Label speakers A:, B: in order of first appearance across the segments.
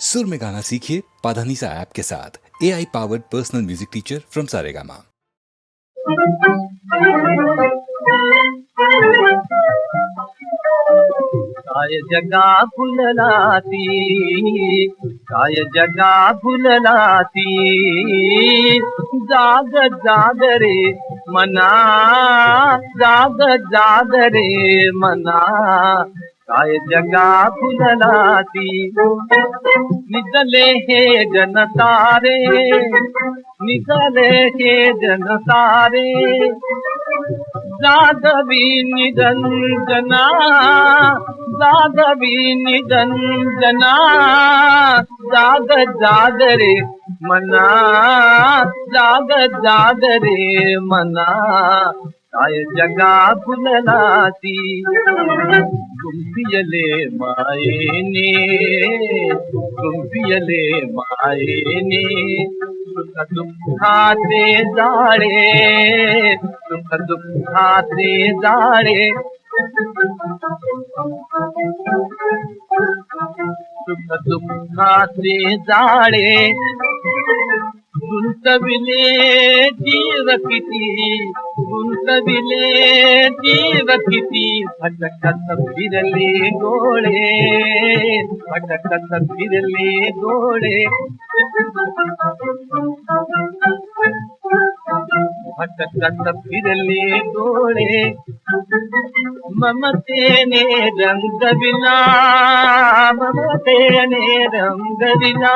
A: सुर में गाना सीखिए पाधानीसा ऐप के साथ। A I powered personal music teacher from Saregama
B: काय जगा फुललाती काय जगा फुललाती जाग जाग रे मना, जाग जाग रे मना। काय जगा फुललाती निजले हे जन तारे, निजले हे जन तारे। जादवी जना, जादवी निरंजना जाग जाग रे मना, जाग जाग रे मना। ತಾಯ ಜಗ ಗುಣಲಾತಿ माए ने सुख दुःखाचे जाळे सुख दुःखाचे जाळे सुख दुःखाचे जाळे भटकत फिरले गोळे भटकत फिरले डोळे रंग विना ममतेने रंग विना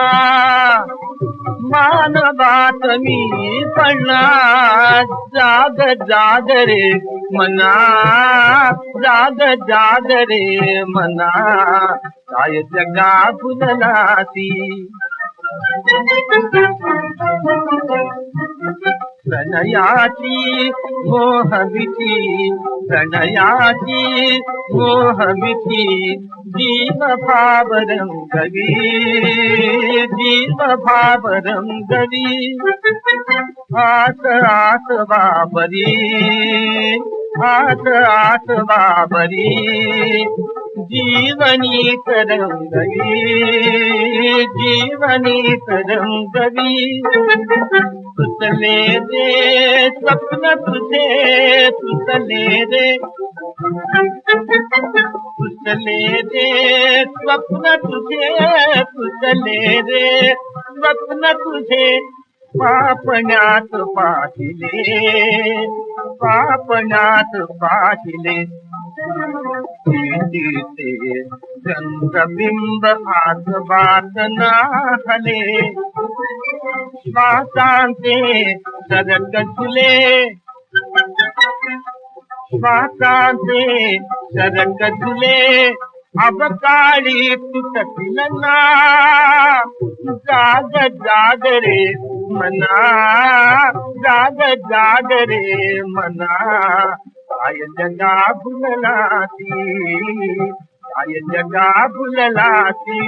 B: मानवात मी पडला जाग जाग रे मना जाग जाग रे मना। प्रणयाची मोहमिती प्रणयाची मोहमिती जीव भावरंगवी जीव भावरंगवी आत आत बाबरी आत आत बाबरी जीवनी तरंगवी जीवनी तरंगवी। सुतले रे स्वप्न तुझे सुतले रे। सुतले रे स्वप्न तुझे सुतले रे। स्वप्न तुझे पापण्यात पाहिले। पापण्यात पाहिले ते चंद्रबिंब आजबात हले श्वासांचे सरक झुले श्वासांचे सरक झुले अबकाळी तुटतील ना जाग जाग रे मना जाग जाग रे मना काय जगा भुललाती काय जगा भुललाती